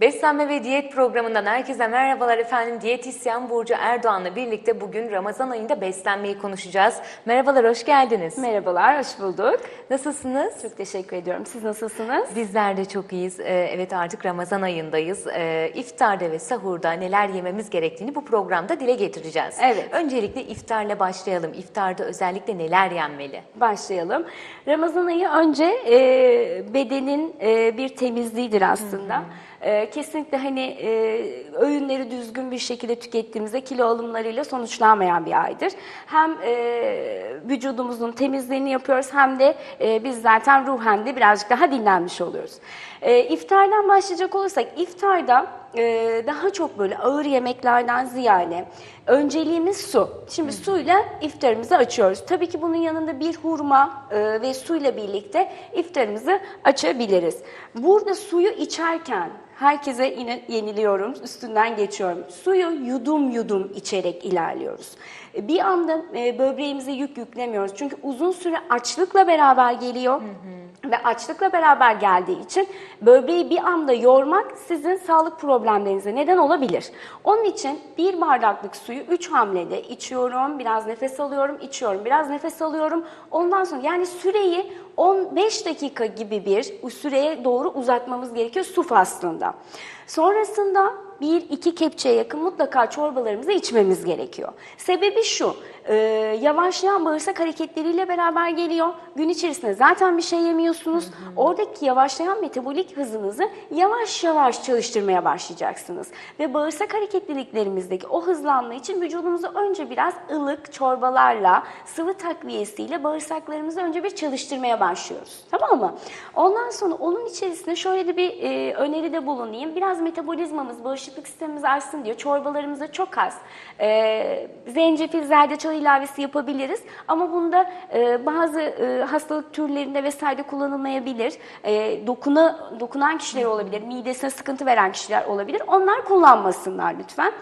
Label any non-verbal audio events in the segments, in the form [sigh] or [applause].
Beslenme ve diyet programından herkese merhabalar efendim. Diyetisyen Burcu Erdoğan'la birlikte bugün Ramazan ayında beslenmeyi konuşacağız. Merhabalar, hoş geldiniz. Merhabalar, hoş bulduk. Nasılsınız? Çok teşekkür ediyorum. Siz nasılsınız? Bizler de çok iyiyiz. Ee, Evet artık Ramazan ayındayız. Ee, İftarda ve sahurda neler yememiz gerektiğini bu programda dile getireceğiz. Evet. Öncelikle iftarla başlayalım. İftarda özellikle neler yenmeli? Başlayalım. Ramazan ayı önce e, bedenin e, bir temizliğidir aslında. E, kesinlikle hani e, öğünleri düzgün bir şekilde tükettiğimizde kilo alımlarıyla sonuçlanmayan bir aydır. Hem e, vücudumuzun temizliğini yapıyoruz hem de e, biz zaten ruhen de birazcık daha dinlenmiş oluyoruz. E, iftardan başlayacak olursak iftarda e, daha çok böyle ağır yemeklerden ziyade önceliğimiz su. Şimdi suyla iftarımızı açıyoruz. Tabii ki bunun yanında bir hurma e, ve suyla birlikte iftarımızı açabiliriz. Burada suyu içerken herkese yine yeniliyorum, üstünden geçiyorum. Suyu yudum yudum içerek ilerliyoruz. Bir anda e, böbreğimize yük yüklemiyoruz. Çünkü uzun süre açlıkla beraber geliyor. Ve açlıkla beraber geldiği için böbreği bir anda yormak sizin sağlık problemlerinize neden olabilir. Onun için bir bardaklık suyu 3 hamlede içiyorum, biraz nefes alıyorum, içiyorum, biraz nefes alıyorum. Ondan sonra yani süreyi 15 dakika gibi bir süreye doğru uzatmamız gerekiyor su faslında. Sonrasında bir iki kepçeye yakın mutlaka çorbalarımızı içmemiz gerekiyor. Sebebi şu, e, yavaşlayan bağırsak hareketleriyle beraber geliyor. Gün içerisinde zaten bir şey yemiyorsunuz. Oradaki yavaşlayan metabolik hızınızı yavaş yavaş çalıştırmaya başlayacaksınız. Ve bağırsak hareketliliklerimizdeki o hızlanma için vücudumuzu önce biraz ılık çorbalarla, sıvı takviyesiyle bağırsaklarımızı önce bir çalıştırmaya başlıyoruz. Tamam mı? Ondan sonra onun içerisinde şöyle de bir e, öneride bulunayım. Biraz metabolizmamız, bağışıklık sistemimiz artsın diyor. Çorbalarımızda çok az e, zencefil, zerdeçal ilavesi yapabiliriz. Ama bunda e, bazı e, hastalık türlerinde vesaire kullanılmayabilir. E, dokuna, dokunan kişiler olabilir, midesine sıkıntı veren kişiler olabilir. Onlar kullanmasınlar lütfen.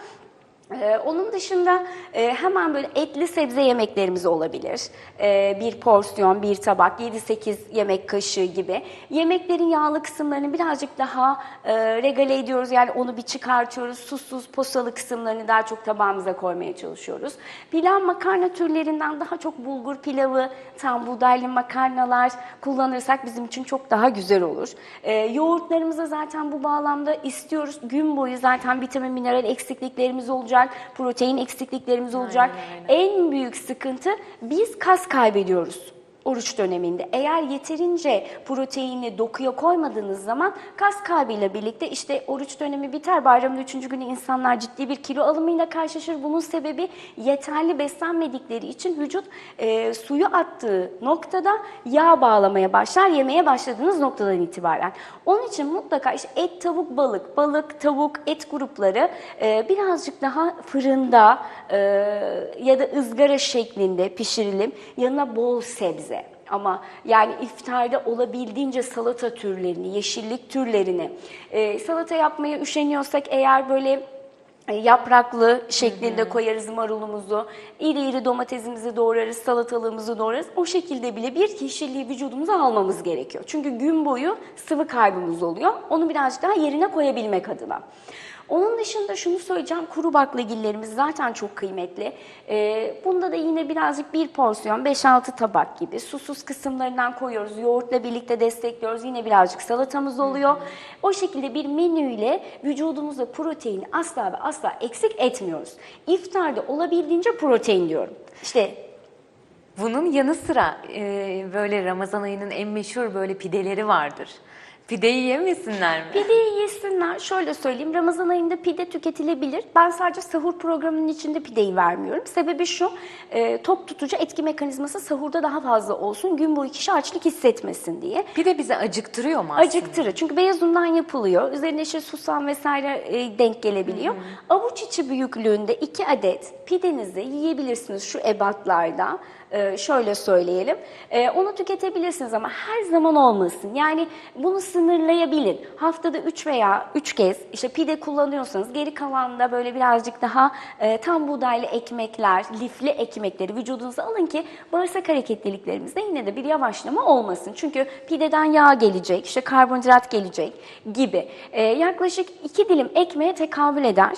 Ee, onun dışında e, hemen böyle etli sebze yemeklerimiz olabilir. Ee, bir porsiyon, bir tabak, 7-8 yemek kaşığı gibi. Yemeklerin yağlı kısımlarını birazcık daha e, regale ediyoruz. Yani onu bir çıkartıyoruz. Susuz, posalı kısımlarını daha çok tabağımıza koymaya çalışıyoruz. Pilav makarna türlerinden daha çok bulgur pilavı, tam buğdaylı makarnalar kullanırsak bizim için çok daha güzel olur. Ee, yoğurtlarımıza zaten bu bağlamda istiyoruz. Gün boyu zaten vitamin, mineral eksikliklerimiz olacak, protein eksikliklerimiz olacak. En büyük sıkıntı biz kas kaybediyoruz oruç döneminde. Eğer yeterince proteini dokuya koymadığınız zaman kas kaybıyla birlikte işte oruç dönemi biter. Bayramın üçüncü günü insanlar ciddi bir kilo alımıyla karşılaşır. Bunun sebebi yeterli beslenmedikleri için vücut e, suyu attığı noktada yağ bağlamaya başlar. Yemeye başladığınız noktadan itibaren. Onun için mutlaka işte et, tavuk, balık, balık, tavuk, et grupları e, birazcık daha fırında e, ya da ızgara şeklinde pişirilim. Yanına bol sebze. Ama yani iftarda olabildiğince salata türlerini, yeşillik türlerini, e, salata yapmaya üşeniyorsak eğer böyle e, yapraklı şeklinde koyarız marulumuzu, iri iri domatesimizi doğrarız, salatalığımızı doğrarız. O şekilde bile bir yeşilliği vücudumuza almamız gerekiyor. Çünkü gün boyu sıvı kaybımız oluyor. Onu birazcık daha yerine koyabilmek adına. Onun dışında şunu söyleyeceğim, kuru baklagillerimiz zaten çok kıymetli. Ee, bunda da yine birazcık bir porsiyon, 5-6 tabak gibi susuz kısımlarından koyuyoruz. Yoğurtla birlikte destekliyoruz. Yine birazcık salatamız oluyor. O şekilde bir menüyle vücudumuzda proteini asla ve asla eksik etmiyoruz. İftarda olabildiğince protein diyorum. İşte Bunun yanı sıra e, böyle Ramazan ayının en meşhur böyle pideleri vardır. Pideyi yemesinler mi? Pideyi yesinler. Şöyle söyleyeyim. Ramazan ayında pide tüketilebilir. Ben sadece sahur programının içinde pideyi vermiyorum. Sebebi şu. e, tok tutucu etki mekanizması sahurda daha fazla olsun. Gün boyu kişi açlık hissetmesin diye. Pide bizi acıktırıyor mu aslında? Acıktırır. Çünkü beyaz undan yapılıyor. Üzerine işte susam vesaire e, denk gelebiliyor. Avuç içi büyüklüğünde iki adet pidenizi yiyebilirsiniz şu ebatlarda. E, şöyle söyleyelim. E, onu tüketebilirsiniz ama her zaman olmasın. Yani bunu sınırlayabilin. Haftada 3 veya 3 kez işte pide kullanıyorsanız geri kalan da böyle birazcık daha e, tam buğdaylı ekmekler, lifli ekmekleri vücudunuza alın ki bağırsak hareketliliklerinizde yine de bir yavaşlama olmasın. Çünkü pideden yağ gelecek, işte karbonhidrat gelecek gibi. Yaklaşık 2 dilim ekmeğe tekabül eder.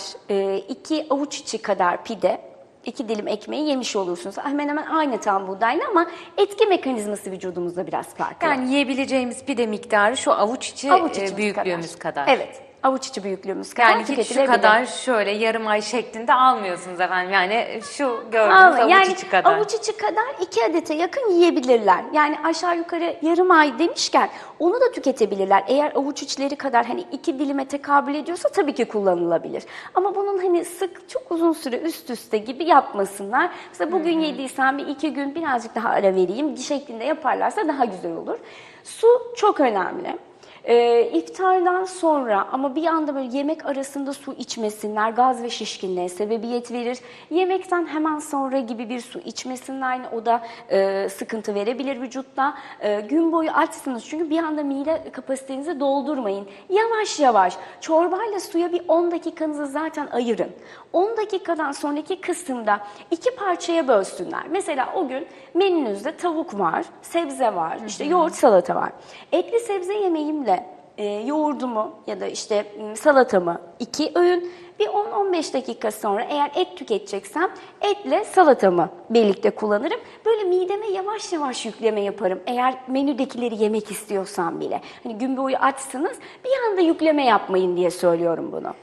2 avuç içi kadar pide iki dilim ekmeği yemiş olursunuz. Hemen hemen aynı tam buğdayla ama etki mekanizması vücudumuzda biraz farklı. Yani yiyebileceğimiz pide miktarı şu avuç içi Avuç e, büyüklüğümüz kadar. Evet. Avuç içi büyüklüğümüz kadar Yani hiç şu tüketilebilir. kadar şöyle yarım ay şeklinde almıyorsunuz efendim. Yani şu gördüğünüz Alın. avuç yani içi kadar. avuç içi kadar iki adete yakın yiyebilirler. Yani aşağı yukarı yarım ay demişken onu da tüketebilirler. Eğer avuç içleri kadar hani iki dilime tekabül ediyorsa tabii ki kullanılabilir. Ama bunun hani sık çok uzun süre üst üste gibi yapmasınlar. Mesela bugün yediysen bir iki gün birazcık daha ara vereyim şeklinde yaparlarsa daha güzel olur. Su çok önemli. Ee, iftardan sonra ama bir anda böyle yemek arasında su içmesinler, gaz ve şişkinliğe sebebiyet verir. Yemekten hemen sonra gibi bir su içmesinler, o da e, sıkıntı verebilir vücutta. E, gün boyu açsınız çünkü bir anda mide kapasitenizi doldurmayın. Yavaş yavaş çorbayla suya bir 10 dakikanızı zaten ayırın. 10 dakikadan sonraki kısımda iki parçaya bölsünler. Mesela o gün menünüzde tavuk var, sebze var, işte yoğurt salata var. Etli sebze yemeğimle e, yoğurdumu ya da işte m, salatamı iki öğün bir 10-15 dakika sonra eğer et tüketeceksem etle salatamı birlikte kullanırım. Böyle mideme yavaş yavaş yükleme yaparım. Eğer menüdekileri yemek istiyorsam bile. Hani gün boyu açsınız bir anda yükleme yapmayın diye söylüyorum bunu.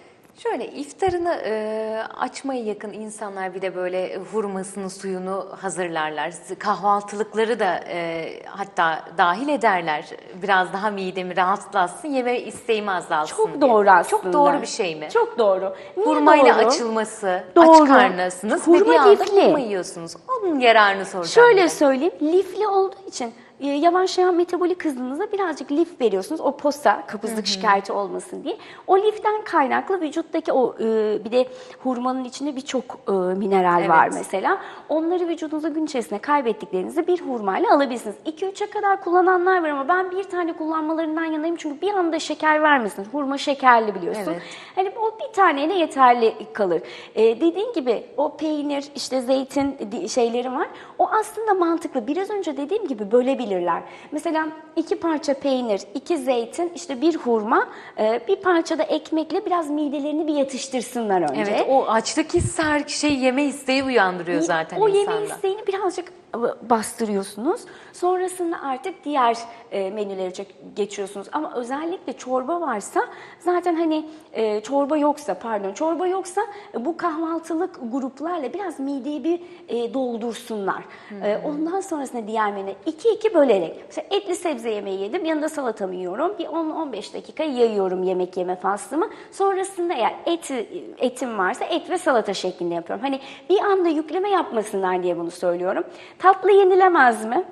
Şöyle iftarını e, açmaya yakın insanlar bir de böyle hurmasını suyunu hazırlarlar. Kahvaltılıkları da e, hatta dahil ederler. Biraz daha midemi rahatlatsın, yeme isteğimi azaltsın Çok diye. doğru aslında. Çok doğru bir şey mi? Çok doğru. Niye Hurmayla doğru? açılması, Doğru. aç karnısınız ve Hurma bir anda lifli. hurma yiyorsunuz. Onun yararını soracağım. Şöyle bir de. söyleyeyim, lifli olduğu için yavaşlayan metabolik hızınıza birazcık lif veriyorsunuz. O posa, kabızlık şikayeti olmasın diye. O liften kaynaklı vücuttaki o e, bir de hurmanın içinde birçok e, mineral Evet. var mesela. Onları vücudunuza gün içerisinde kaybettiklerinizi bir hurmayla alabilirsiniz. 2-3'e kadar kullananlar var ama ben bir tane kullanmalarından yanayım çünkü bir anda şeker vermesin. Hurma şekerli biliyorsun. Evet. Hani o bir taneyle yeterli kalır. Ee, dediğin gibi o peynir, işte zeytin şeyleri var. O aslında mantıklı. Biraz önce dediğim gibi bölebilirler. Mesela iki parça peynir, iki zeytin, işte bir hurma, e, bir parça da ekmekle biraz midelerini bir yatıştırsınlar önce. Evet, o açlık hissi her şey yeme isteği uyandırıyor zaten o insanda. yeme isteğini birazcık bastırıyorsunuz. Sonrasında artık diğer e, menülere geçiyorsunuz. Ama özellikle çorba varsa zaten hani e, çorba yoksa pardon çorba yoksa e, bu kahvaltılık gruplarla biraz mideyi bir e, doldursunlar. E, ondan sonrasında diğer menü 2-2 bölerek. Mesela etli sebze yemeği yedim yanında salatamı yiyorum. Bir 10-15 dakika yayıyorum yemek yeme faslımı. Sonrasında eğer et, etim varsa et ve salata şeklinde yapıyorum. Hani bir anda yükleme yapmasınlar diye bunu söylüyorum. Tatlı yenilemez mi?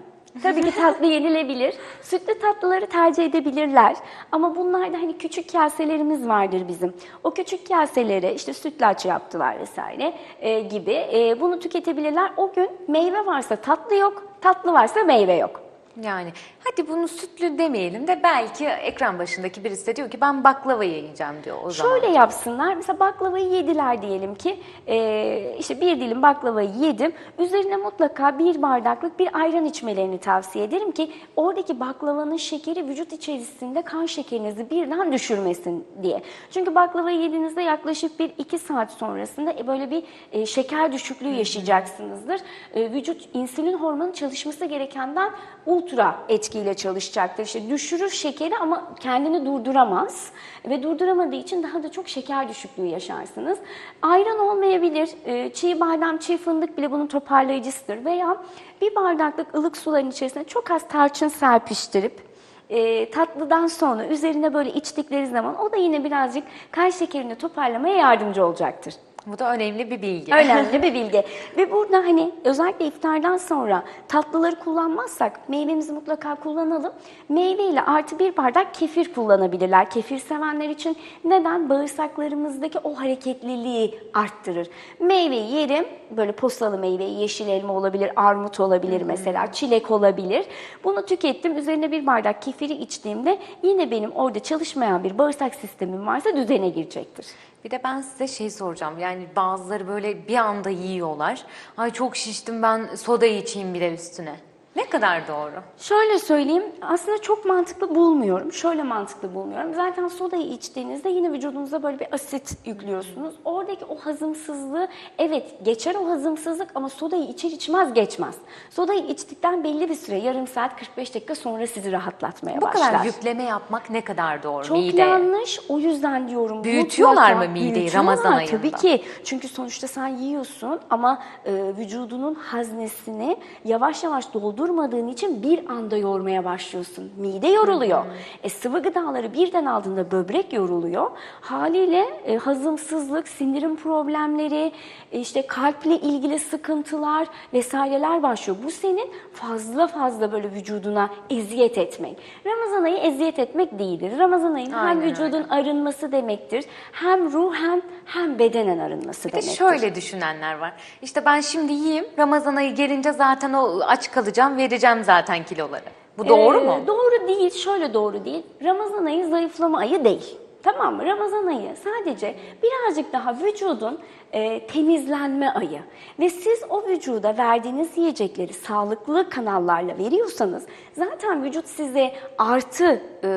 Tabii ki tatlı yenilebilir. [laughs] Sütlü tatlıları tercih edebilirler. Ama bunlarda hani küçük kaselerimiz vardır bizim. O küçük kaselere işte sütlaç yaptılar vesaire e, gibi e, bunu tüketebilirler. O gün meyve varsa tatlı yok, tatlı varsa meyve yok. Yani hadi bunu sütlü demeyelim de belki ekran başındaki birisi de diyor ki ben baklava yiyeceğim diyor o zaman. Şöyle yapsınlar. Mesela baklavayı yediler diyelim ki. e, işte bir dilim baklavayı yedim. Üzerine mutlaka bir bardaklık bir ayran içmelerini tavsiye ederim ki oradaki baklavanın şekeri vücut içerisinde kan şekerinizi birden düşürmesin diye. Çünkü baklavayı yediğinizde yaklaşık bir iki saat sonrasında e, böyle bir e, şeker düşüklüğü yaşayacaksınızdır. E, vücut insülin hormonu çalışması gerekenden ultra etkiyle çalışacaktır. İşte düşürür şekeri ama kendini durduramaz ve durduramadığı için daha da çok şeker düşüklüğü yaşarsınız. Ayran olmayabilir, e, çiğ badem, çiğ fındık bile bunun toparlayıcısıdır veya bir bardaklık ılık suların içerisine çok az tarçın serpiştirip e, tatlıdan sonra üzerine böyle içtikleri zaman o da yine birazcık kan şekerini toparlamaya yardımcı olacaktır. Bu da önemli bir bilgi. [laughs] Önemli bir bilgi. Ve burada hani özellikle iftardan sonra tatlıları kullanmazsak meyvemizi mutlaka kullanalım. Meyve ile artı bir bardak kefir kullanabilirler. Kefir sevenler için neden? Bağırsaklarımızdaki o hareketliliği arttırır. Meyveyi yerim, böyle postalı meyveyi, yeşil elma olabilir, armut olabilir mesela, çilek olabilir. Bunu tükettim, üzerine bir bardak kefiri içtiğimde yine benim orada çalışmayan bir bağırsak sistemim varsa düzene girecektir. Bir de ben size şey soracağım. Yani bazıları böyle bir anda yiyorlar. Ay çok şiştim ben soda içeyim bir de üstüne. Ne kadar doğru? Şöyle söyleyeyim, aslında çok mantıklı bulmuyorum. Şöyle mantıklı bulmuyorum. Zaten sodayı içtiğinizde yine vücudunuza böyle bir asit yüklüyorsunuz. Oradaki o hazımsızlığı, evet geçer o hazımsızlık ama sodayı içer içmez geçmez. Sodayı içtikten belli bir süre, yarım saat, 45 dakika sonra sizi rahatlatmaya Bu başlar. kadar yükleme yapmak ne kadar doğru Çok mideye? yanlış. O yüzden diyorum. Büyütüyorlar mı mideyi Ramazan ayında? Tabii ki. Çünkü sonuçta sen yiyorsun ama e, vücudunun haznesini yavaş yavaş doldurmadığın için bir anda yormaya başlıyorsun. Mide yoruluyor. E, sıvı gıdaları birden aldığında böbrek yoruluyor. Haliyle e, hazımsızlık, sindirim problemleri, e, işte kalple ilgili sıkıntılar vesaireler başlıyor. Bu senin fazla fazla böyle vücuduna eziyet etmek. Ramazan ayı eziyet etmek değildir. Ramazan ayının hem Aynen vücudun öyle. arınması demektir. Hem ruhen hem bedenen arınması Bir de demektir. şöyle düşünenler var. İşte ben şimdi yiyeyim, Ramazan ayı gelince zaten o aç kalacağım, vereceğim zaten kiloları. Bu doğru Ee, mu? Doğru değil, şöyle doğru değil. Ramazan ayı zayıflama ayı değil. Tamam mı? Ramazan ayı sadece birazcık daha vücudun e, temizlenme ayı. Ve siz o vücuda verdiğiniz yiyecekleri sağlıklı kanallarla veriyorsanız zaten vücut size artı e,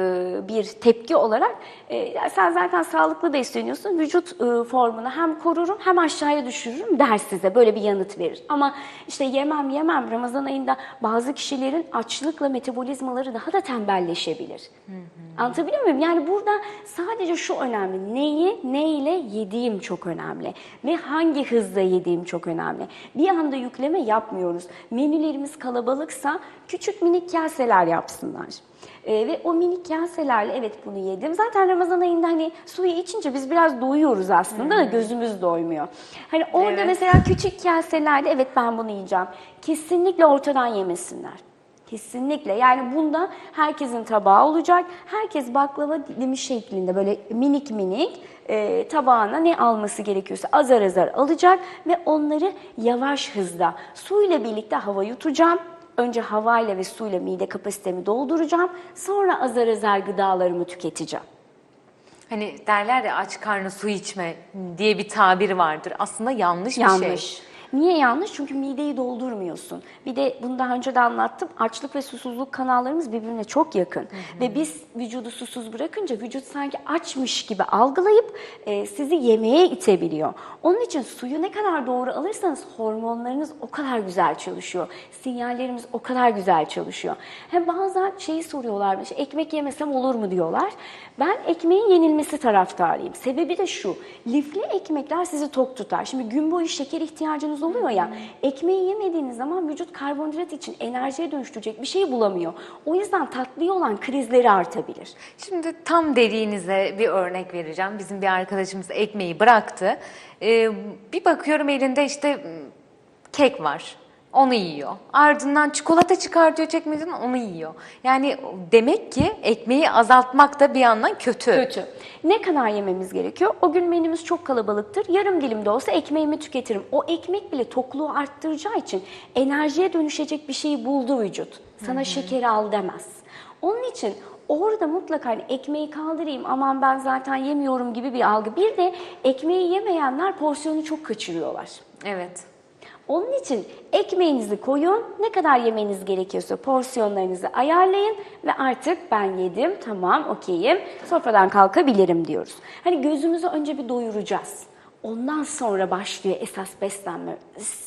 bir tepki olarak e, sen zaten sağlıklı besleniyorsun vücut e, formunu hem korurum hem aşağıya düşürürüm der size böyle bir yanıt verir. Ama işte yemem yemem Ramazan ayında bazı kişilerin açlıkla metabolizmaları daha da tembelleşebilir. Anlatabiliyor muyum? Yani burada sadece şu önemli. Neyi neyle yediğim çok önemli. Ve hangi hızla yediğim çok önemli. Bir anda yükleme yapmıyoruz. Menülerimiz kalabalıksa küçük minik kaseler yapsınlar. Ee, ve o minik kaselerle evet bunu yedim. Zaten Ramazan ayında hani suyu içince biz biraz doyuyoruz aslında da gözümüz doymuyor. Hani orada Evet. mesela küçük kaselerde evet ben bunu yiyeceğim. Kesinlikle ortadan yemesinler. Kesinlikle. Yani bunda herkesin tabağı olacak. Herkes baklava dilimi şeklinde böyle minik minik e, tabağına ne alması gerekiyorsa azar azar alacak ve onları yavaş hızda suyla birlikte hava yutacağım. Önce havayla ve suyla mide kapasitemi dolduracağım. Sonra azar azar gıdalarımı tüketeceğim. Hani derler ya aç karnı su içme diye bir tabir vardır. Aslında yanlış, bir Yanlış. şey. Niye yanlış? Çünkü mideyi doldurmuyorsun. Bir de bunu daha önce de anlattım. Açlık ve susuzluk kanallarımız birbirine çok yakın. Ve biz vücudu susuz bırakınca vücut sanki açmış gibi algılayıp e, sizi yemeğe itebiliyor. Onun için suyu ne kadar doğru alırsanız hormonlarınız o kadar güzel çalışıyor. Sinyallerimiz o kadar güzel çalışıyor. Hem bazen şeyi soruyorlar, işte, ekmek yemesem olur mu diyorlar. Ben ekmeğin yenilmesi taraftarıyım. Sebebi de şu, lifli ekmekler sizi tok tutar. Şimdi gün boyu şeker ihtiyacınız oluyor ya, ekmeği yemediğiniz zaman vücut karbonhidrat için enerjiye dönüştürecek bir şey bulamıyor. O yüzden tatlıya olan krizleri artabilir. Şimdi tam dediğinize bir örnek vereceğim. Bizim bir arkadaşımız ekmeği bıraktı. Ee, bir bakıyorum elinde işte m, kek var. Onu yiyor. Ardından çikolata çıkartıyor çekmeceden onu yiyor. Yani demek ki ekmeği azaltmak da bir yandan kötü. Kötü. Ne kadar yememiz gerekiyor? O gün menümüz çok kalabalıktır. Yarım dilim de olsa ekmeğimi tüketirim. O ekmek bile tokluğu arttıracağı için enerjiye dönüşecek bir şeyi buldu vücut. Sana şekeri al demez. Onun için orada mutlaka hani ekmeği kaldırayım aman ben zaten yemiyorum gibi bir algı. Bir de ekmeği yemeyenler porsiyonu çok kaçırıyorlar. Evet. Onun için ekmeğinizi koyun, ne kadar yemeniz gerekiyorsa porsiyonlarınızı ayarlayın ve artık ben yedim, tamam, okeyim, sofradan kalkabilirim diyoruz. Hani gözümüzü önce bir doyuracağız. Ondan sonra başlıyor esas beslenme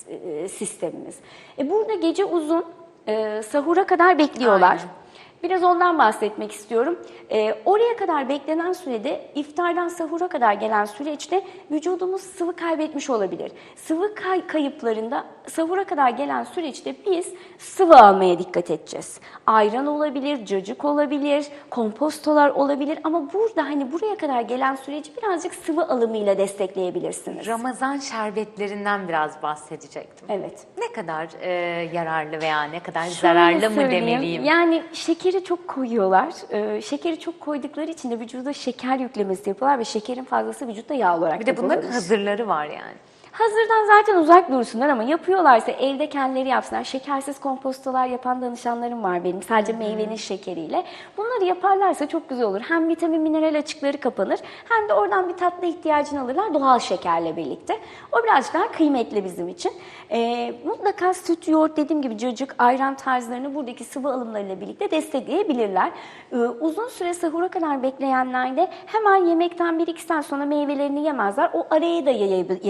e, sistemimiz. E burada gece uzun, e, sahura kadar bekliyorlar. Aynen. Biraz ondan bahsetmek istiyorum. Ee, oraya kadar beklenen sürede iftardan sahura kadar gelen süreçte vücudumuz sıvı kaybetmiş olabilir. Sıvı kay- kayıplarında sahura kadar gelen süreçte biz sıvı almaya dikkat edeceğiz. Ayran olabilir, cacık olabilir, kompostolar olabilir ama burada hani buraya kadar gelen süreci birazcık sıvı alımıyla destekleyebilirsiniz. Ramazan şerbetlerinden biraz bahsedecektim. Evet. Ne kadar e, yararlı veya ne kadar Şöyle zararlı mı demeliyim? Yani şekeri çok koyuyorlar. Ee, şekeri çok koydukları için de vücuda şeker yüklemesi yapıyorlar ve şekerin fazlası vücutta yağ olarak Bir de bunların hazırları var yani. Hazırdan zaten uzak dursunlar ama yapıyorlarsa evde kendileri yapsınlar. Şekersiz kompostolar yapan danışanlarım var benim sadece meyvenin şekeriyle. Bunları yaparlarsa çok güzel olur. Hem vitamin mineral açıkları kapanır hem de oradan bir tatlı ihtiyacını alırlar doğal şekerle birlikte. O birazcık daha kıymetli bizim için. Ee, mutlaka süt, yoğurt dediğim gibi cacık, ayran tarzlarını buradaki sıvı alımlarıyla birlikte destekleyebilirler. Ee, uzun süre sahura kadar bekleyenlerde hemen yemekten 1-2 saat sonra meyvelerini yemezler. O araya da yayab-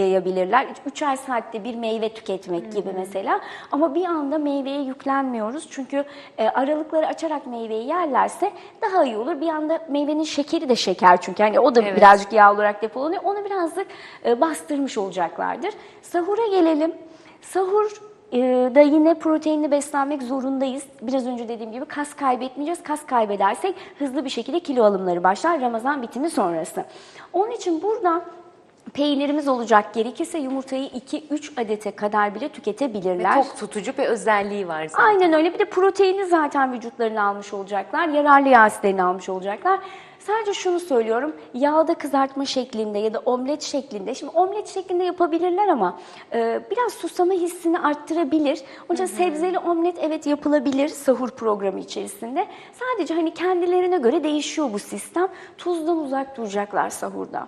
yayabilirler. 3'er saatte bir meyve tüketmek gibi mesela. Ama bir anda meyveye yüklenmiyoruz. Çünkü e, aralıkları açarak meyveyi yerlerse daha iyi olur. Bir anda meyvenin şekeri de şeker çünkü. Yani o da Evet. birazcık yağ olarak depolanıyor. Onu birazcık e, bastırmış olacaklardır. Sahura gelelim. Sahur e, da yine proteinli beslenmek zorundayız. Biraz önce dediğim gibi kas kaybetmeyeceğiz. Kas kaybedersek hızlı bir şekilde kilo alımları başlar Ramazan bitimi sonrası. Onun için burada peynirimiz olacak. Gerekirse yumurtayı 2-3 adete kadar bile Ve tüketebilirler. tok tutucu bir özelliği var zaten. Aynen öyle. Bir de proteini zaten vücutlarına almış olacaklar. Yararlı yağ asitlerini almış olacaklar. Sadece şunu söylüyorum. Yağda kızartma şeklinde ya da omlet şeklinde. Şimdi omlet şeklinde yapabilirler ama e, biraz susama hissini arttırabilir. Onun için sebzeli omlet evet yapılabilir sahur programı içerisinde. Sadece hani kendilerine göre değişiyor bu sistem. Tuzdan uzak duracaklar sahurda.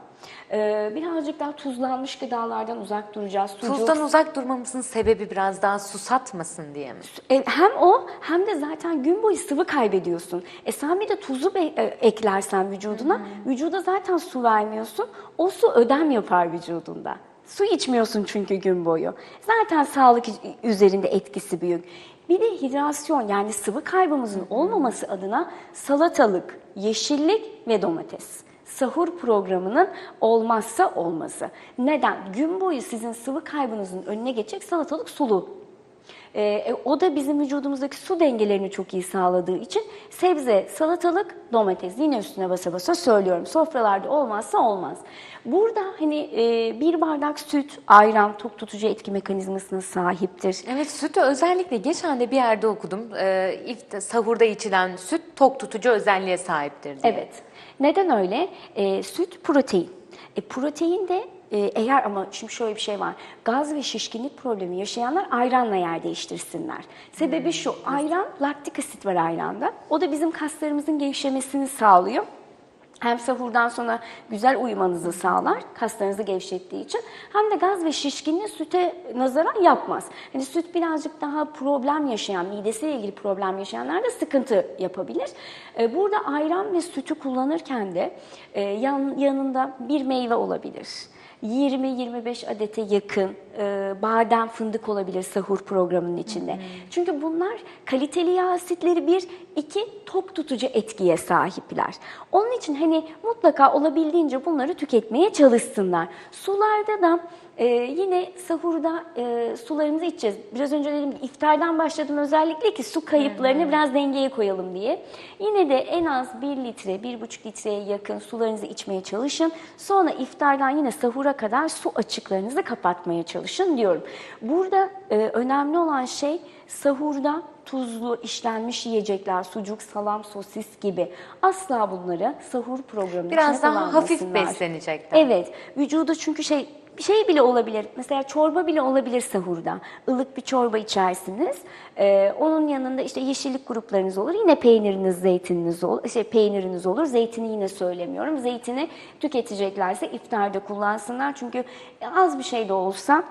E, birazcık daha tuzlanmış gıdalardan uzak duracağız. Sucuk, Tuzdan uzak durmamızın sebebi biraz daha susatmasın diye mi? e, hem o hem de zaten gün boyu sıvı kaybediyorsun. E sen bir de tuzu be- e, eklersen vücuduna, vücuda zaten su vermiyorsun. O su ödem yapar vücudunda. Su içmiyorsun çünkü gün boyu. Zaten sağlık üzerinde etkisi büyük. Bir de hidrasyon yani sıvı kaybımızın olmaması adına salatalık, yeşillik ve domates sahur programının olmazsa olmazı. Neden? Gün boyu sizin sıvı kaybınızın önüne geçecek salatalık sulu. Ee, e, o da bizim vücudumuzdaki su dengelerini çok iyi sağladığı için sebze, salatalık, domates yine üstüne basa basa söylüyorum. Sofralarda olmazsa olmaz. Burada hani e, bir bardak süt, ayran tok tutucu etki mekanizmasına sahiptir. Evet sütü özellikle geçen de bir yerde okudum. İfta- sahurda içilen süt tok tutucu özelliğe sahiptir diye. Evet. Neden öyle? E, süt protein. E, protein de e, eğer ama şimdi şöyle bir şey var. Gaz ve şişkinlik problemi yaşayanlar ayranla yer değiştirsinler. Sebebi şu. Ayran, laktik asit var ayranda. O da bizim kaslarımızın gevşemesini sağlıyor. Hem sahurdan sonra güzel uyumanızı sağlar, kaslarınızı gevşettiği için. Hem de gaz ve şişkinliği süte nazaran yapmaz. Hani süt birazcık daha problem yaşayan, midesiyle ilgili problem yaşayanlarda sıkıntı yapabilir. Ee, Burada ayran ve sütü kullanırken de e, yan, yanında bir meyve olabilir. 20-25 adete yakın e, badem fındık olabilir sahur programının içinde. Çünkü bunlar kaliteli yağ asitleri bir, iki tok tutucu etkiye sahipler. Onun için hani mutlaka olabildiğince bunları tüketmeye çalışsınlar. Sularda da e, yine sahurda e, sularımızı içeceğiz. Biraz önce dedim iftardan başladım özellikle ki su kayıplarını biraz dengeye koyalım diye. Yine de en az 1 litre, 1,5 litreye yakın sularınızı içmeye çalışın. Sonra iftardan yine sahura kadar su açıklarınızı kapatmaya çalışın diyorum. Burada e, önemli olan şey sahurda tuzlu işlenmiş yiyecekler, sucuk, salam, sosis gibi asla bunları sahur programının Biraz içine daha hafif kullanmasınlar. beslenecekler. Evet, vücudu çünkü şey bir şey bile olabilir. Mesela çorba bile olabilir sahurda. Ilık bir çorba içersiniz. Ee, onun yanında işte yeşillik gruplarınız olur. Yine peyniriniz, zeytininiz olur. Şey, peyniriniz olur. Zeytini yine söylemiyorum. Zeytini tüketeceklerse iftarda kullansınlar. Çünkü az bir şey de olsa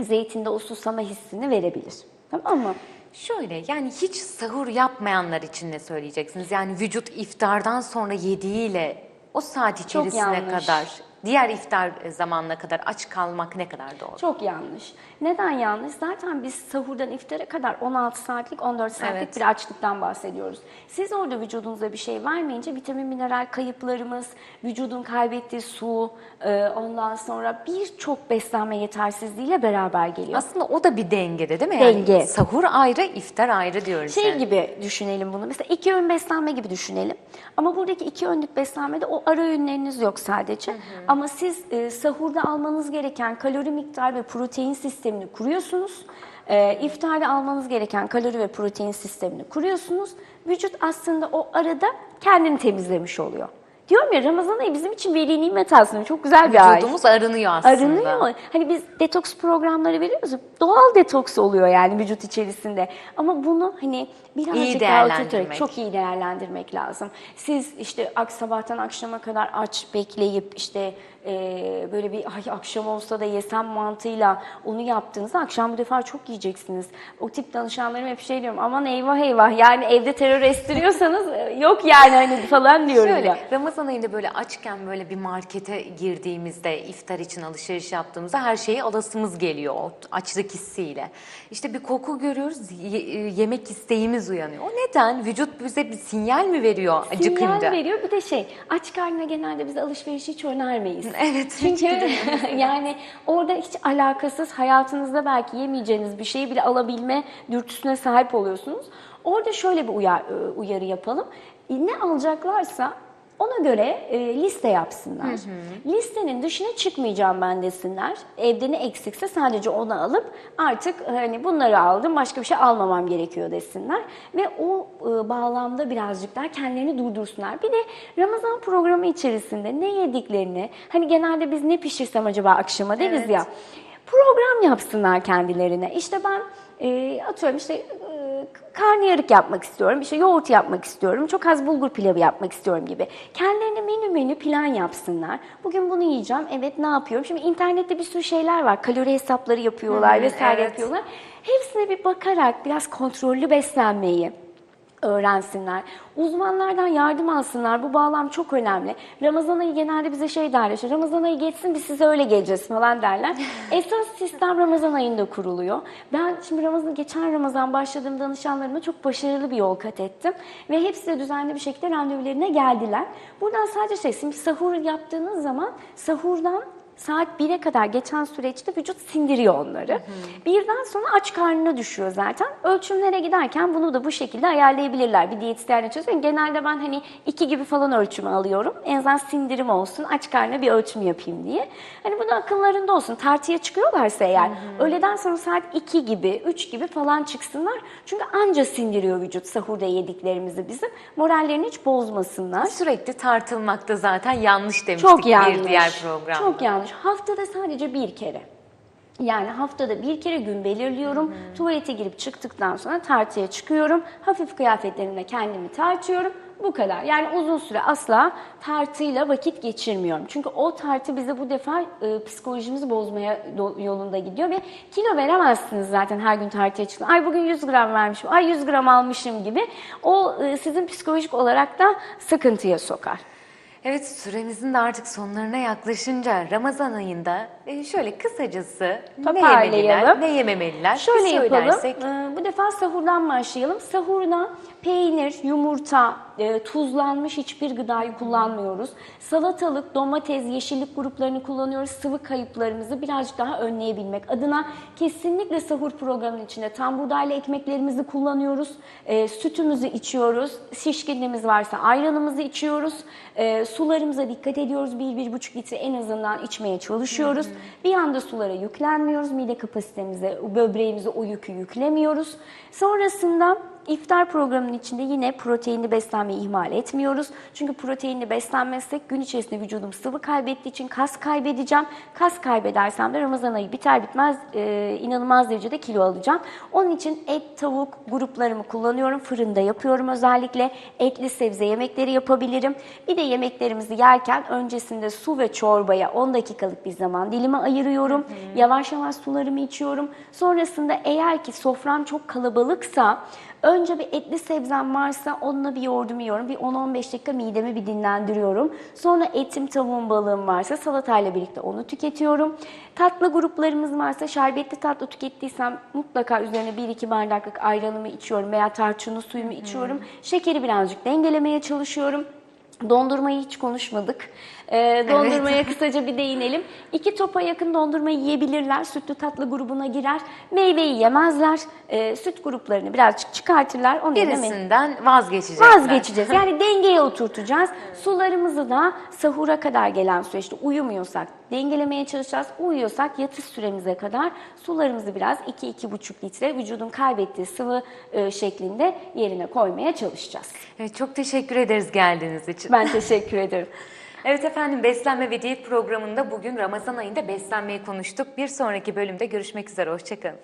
zeytinde o susama hissini verebilir. Tamam mı? Şöyle yani hiç sahur yapmayanlar için ne söyleyeceksiniz? Yani vücut iftardan sonra yediğiyle o saat içerisine yanlış. kadar diğer iftar zamanına kadar aç kalmak ne kadar doğru? Çok yanlış. Neden yanlış? Zaten biz sahurdan iftara kadar 16 saatlik, 14 saatlik Evet. bir açlıktan bahsediyoruz. Siz orada vücudunuza bir şey vermeyince vitamin, mineral kayıplarımız, vücudun kaybettiği su, e, ondan sonra birçok beslenme yetersizliğiyle beraber geliyor. Aslında o da bir dengede değil mi? Yani Denge. sahur ayrı, iftar ayrı diyoruz. Şey yani. gibi düşünelim bunu. Mesela iki öğün beslenme gibi düşünelim. Ama buradaki iki öğünlük beslenmede o ara öğünleriniz yok sadece. Ama siz e, sahurda almanız gereken kalori miktarı ve protein sistemini kuruyorsunuz. E, iftarda almanız gereken kalori ve protein sistemini kuruyorsunuz. Vücut aslında o arada kendini temizlemiş oluyor. Diyorum ya Ramazan ayı bizim için veli nimet aslında. Çok güzel bir ay. Vücudumuz arınıyor aslında. Arınıyor. Hani biz detoks programları veriyoruz. Doğal detoks oluyor yani vücut içerisinde. Ama bunu hani birazcık İyi değerlendirmek. çok iyi değerlendirmek lazım. Siz işte sabahtan akşama kadar aç bekleyip işte e, böyle bir ay akşam olsa da yesem mantığıyla onu yaptığınızda akşam bu defa çok yiyeceksiniz. O tip danışanlarım hep şey diyorum aman eyvah eyvah yani evde terör estiriyorsanız e, yok yani hani falan diyorum Şöyle ya. Ramazan ayında böyle açken böyle bir markete girdiğimizde iftar için alışveriş yaptığımızda her şeyi alasımız geliyor o açlık hissiyle. İşte bir koku görüyoruz e, yemek isteğimiz uyanıyor. O neden? Vücut bize bir sinyal mi veriyor acıkınca? Sinyal veriyor. Bir de şey, aç karnına genelde biz alışveriş hiç önermeyiz. [laughs] Evet. Çünkü [laughs] yani orada hiç alakasız hayatınızda belki yemeyeceğiniz bir şeyi bile alabilme dürtüsüne sahip oluyorsunuz. Orada şöyle bir uyar, e, uyarı yapalım. E, Ne alacaklarsa ona göre e, liste yapsınlar. Listenin dışına çıkmayacağım ben desinler. Evde ne eksikse sadece onu alıp artık hani bunları aldım başka bir şey almamam gerekiyor desinler. Ve o e, bağlamda birazcık daha kendilerini durdursunlar. Bir de Ramazan programı içerisinde ne yediklerini hani genelde biz ne pişirsem acaba akşama deriz Evet. ya. Program yapsınlar kendilerine. İşte ben e, atıyorum işte e, karnıyarık yapmak istiyorum, işte yoğurt yapmak istiyorum, çok az bulgur pilavı yapmak istiyorum gibi. Kendilerine menü menü plan yapsınlar. Bugün bunu yiyeceğim, evet ne yapıyorum? Şimdi internette bir sürü şeyler var, kalori hesapları yapıyorlar Hı, vesaire evet. yapıyorlar. Hepsine bir bakarak biraz kontrollü beslenmeyi, öğrensinler. Uzmanlardan yardım alsınlar. Bu bağlam çok önemli. Ramazan ayı genelde bize şey derler. Ramazan ayı geçsin biz size öyle geleceğiz falan derler. [laughs] Esas sistem Ramazan ayında kuruluyor. Ben şimdi Ramazan geçen Ramazan başladığım danışanlarıma çok başarılı bir yol kat ettim. Ve hepsi de düzenli bir şekilde randevularına geldiler. Buradan sadece şey, şimdi sahur yaptığınız zaman sahurdan Saat 1'e kadar geçen süreçte vücut sindiriyor onları. Birden sonra aç karnına düşüyor zaten. Ölçümlere giderken bunu da bu şekilde ayarlayabilirler. Bir diyetisyenle çalışıyorum. Genelde ben hani 2 gibi falan ölçümü alıyorum. En azından sindirim olsun, aç karnına bir ölçüm yapayım diye. Hani bu da akıllarında olsun. Tartıya çıkıyorlarsa eğer öğleden sonra saat 2 gibi, 3 gibi falan çıksınlar. Çünkü anca sindiriyor vücut sahurda yediklerimizi bizim. Morallerini hiç bozmasınlar. Sürekli tartılmakta zaten yanlış demiştik Çok yanlış. bir diğer programda. Çok yanlış. Haftada sadece bir kere. Yani haftada bir kere gün belirliyorum. Tuvalete girip çıktıktan sonra tartıya çıkıyorum. Hafif kıyafetlerimle kendimi tartıyorum. Bu kadar. Yani uzun süre asla tartıyla vakit geçirmiyorum. Çünkü o tartı bize bu defa e, psikolojimizi bozmaya yolunda gidiyor ve kilo veremezsiniz zaten her gün tartıya çıkın. Ay bugün 100 gram vermişim, ay 100 gram almışım gibi. O e, sizin psikolojik olarak da sıkıntıya sokar. Evet süremizin de artık sonlarına yaklaşınca Ramazan ayında e, şöyle kısacası ne yemeliler, ne yememeliler Şöyle bir yapalım. Ee, bu defa sahurdan başlayalım. Sahurda peynir, yumurta, e, tuzlanmış hiçbir gıdayı kullanmıyoruz. Salatalık, domates, yeşillik gruplarını kullanıyoruz. Sıvı kayıplarımızı birazcık daha önleyebilmek adına kesinlikle sahur programının içinde tam buğdaylı ekmeklerimizi kullanıyoruz. E, sütümüzü içiyoruz. Şişkinliğimiz varsa ayranımızı içiyoruz. E, sularımıza dikkat ediyoruz. 1-1,5 litre en azından içmeye çalışıyoruz. Bir anda sulara yüklenmiyoruz. Mide kapasitemize, böbreğimize o yükü yüklemiyoruz. Sonrasında İftar programının içinde yine proteinli beslenmeyi ihmal etmiyoruz. Çünkü proteinli beslenmezsek gün içerisinde vücudum sıvı kaybettiği için kas kaybedeceğim. Kas kaybedersem de Ramazan ayı biter bitmez e, inanılmaz derecede kilo alacağım. Onun için et, tavuk gruplarımı kullanıyorum. Fırında yapıyorum özellikle. Etli sebze yemekleri yapabilirim. Bir de yemeklerimizi yerken öncesinde su ve çorbaya 10 dakikalık bir zaman dilimi ayırıyorum. Yavaş yavaş sularımı içiyorum. Sonrasında eğer ki sofram çok kalabalıksa Önce bir etli sebzem varsa onunla bir yoğurdumu yiyorum. Bir 10-15 dakika midemi bir dinlendiriyorum. Sonra etim, tavuğum, balığım varsa salatayla birlikte onu tüketiyorum. Tatlı gruplarımız varsa şerbetli tatlı tükettiysem mutlaka üzerine 1-2 bardaklık ayranımı içiyorum veya tarçınlı suyumu içiyorum. Şekeri birazcık dengelemeye çalışıyorum. Dondurmayı hiç konuşmadık. Ee, dondurmaya kısaca bir değinelim. İki topa yakın dondurma yiyebilirler. Sütlü tatlı grubuna girer. Meyveyi yemezler. Ee, süt gruplarını birazcık çıkartırlar. Me- Birisinden vazgeçecekler. vazgeçeceğiz. Yani [laughs] dengeye oturtacağız. Sularımızı da sahura kadar gelen süreçte uyumuyorsak dengelemeye çalışacağız. Uyuyorsak yatış süremize kadar sularımızı biraz 2-2,5 litre vücudun kaybettiği sıvı e, şeklinde yerine koymaya çalışacağız. Evet, çok teşekkür ederiz geldiğiniz için. Ben teşekkür ederim. [laughs] Evet efendim Beslenme ve Diyet programında bugün Ramazan ayında beslenmeyi konuştuk. Bir sonraki bölümde görüşmek üzere. Hoşçakalın.